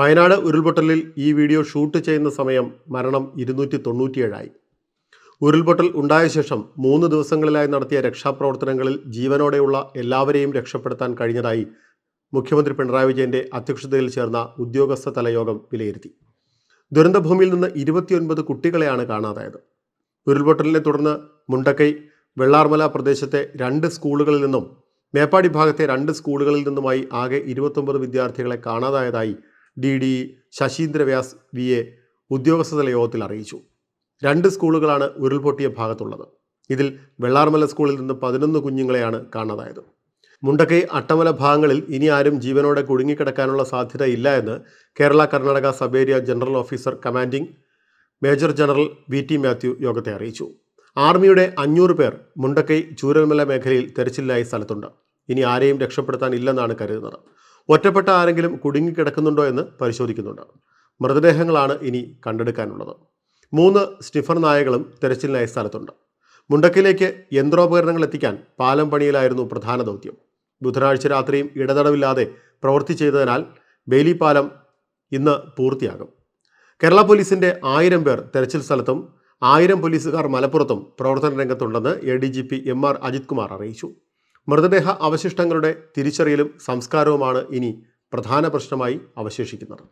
വയനാട് ഉരുൾപൊട്ടലിൽ ഈ video shoot ചെയ്യുന്ന സമയം മരണം ഇരുന്നൂറ്റി തൊണ്ണൂറ്റിയേഴായി ഉരുൾപൊട്ടൽ ഉണ്ടായ ശേഷം മൂന്ന് ദിവസങ്ങളിലായി നടത്തിയ രക്ഷാപ്രവർത്തനങ്ങളിൽ ജീവനോടെയുള്ള എല്ലാവരെയും രക്ഷപ്പെടുത്താൻ കഴിഞ്ഞതായി മുഖ്യമന്ത്രി പിണറായി വിജയന്റെ അധ്യക്ഷതയിൽ ചേർന്ന ഉദ്യോഗസ്ഥ തലയോഗം വിലയിരുത്തി. ദുരന്തഭൂമിയിൽ നിന്ന് ഇരുപത്തിയൊൻപത് കുട്ടികളെയാണ് കാണാതായത്. ഉരുൾപൊട്ടലിനെ തുടർന്ന് മുണ്ടക്കൈ വെള്ളാർമല പ്രദേശത്തെ രണ്ട് സ്കൂളുകളിൽ നിന്നും മേപ്പാടി ഭാഗത്തെ രണ്ട് സ്കൂളുകളിൽ നിന്നുമായി ആകെ ഇരുപത്തൊമ്പത് വിദ്യാർത്ഥികളെ കാണാതായതായി D D Sasheendra Vyas V A ഉദ്യോഗസ്ഥതല യോഗത്തിൽ അറിയിച്ചു. രണ്ട് സ്കൂളുകളാണ് ഉരുൾപൊട്ടിയ ഭാഗത്തുള്ളത്. ഇതിൽ വെള്ളാർമല സ്കൂളിൽ നിന്ന് പതിനൊന്ന് കുഞ്ഞുങ്ങളെയാണ് കാണാതായത്. മുണ്ടക്കൈ അട്ടമല ഭാഗങ്ങളിൽ ഇനി ആരും ജീവനോടെ കുടുങ്ങിക്കിടക്കാനുള്ള സാധ്യത ഇല്ല എന്ന് Kerala Karnataka sub area general officer commanding major general V T Mathew യോഗത്തെ അറിയിച്ചു. ആർമിയുടെ അഞ്ഞൂറ് പേർ മുണ്ടക്കൈ ചൂരൽമല മേഖലയിൽ തെരച്ചിലിനായി സ്ഥലത്തുണ്ട്. ഇനി ആരെയും രക്ഷപ്പെടുത്താൻ ഇല്ലെന്നാണ് കരുതുന്നത്. ഒറ്റപ്പെട്ട ആരെങ്കിലും കുടുങ്ങിക്കിടക്കുന്നുണ്ടോ എന്ന് പരിശോധിക്കുന്നുണ്ട്. മൃതദേഹങ്ങളാണ് ഇനി കണ്ടെടുക്കാനുള്ളത്. മൂന്ന് സ്റ്റിഫർ നായകളും തെരച്ചിലിനായ സ്ഥലത്തുണ്ട്. മുണ്ടക്കിലേക്ക് യന്ത്രോപകരണങ്ങൾ എത്തിക്കാൻ പാലം പണിയിലായിരുന്നു പ്രധാന ദൗത്യം. ബുധനാഴ്ച രാത്രിയും ഇടതടവില്ലാതെ പ്രവൃത്തി ചെയ്തതിനാൽ ബേലി പാലം ഇന്ന് പൂർത്തിയാകും. കേരള പോലീസിന്റെ ആയിരം പേർ തെരച്ചിൽ സ്ഥലത്തും ആയിരം പോലീസുകാർ മലപ്പുറത്തും പ്രവർത്തന രംഗത്തുണ്ടെന്ന് A D G P M R Ajith Kumar അറിയിച്ചു. മൃതദേഹ അവശിഷ്ടങ്ങളുടെ തിരിച്ചറിയലും സംസ്കാരവുമാണ് ഇനി പ്രധാന പ്രശ്നമായി അവശേഷിക്കുന്നത്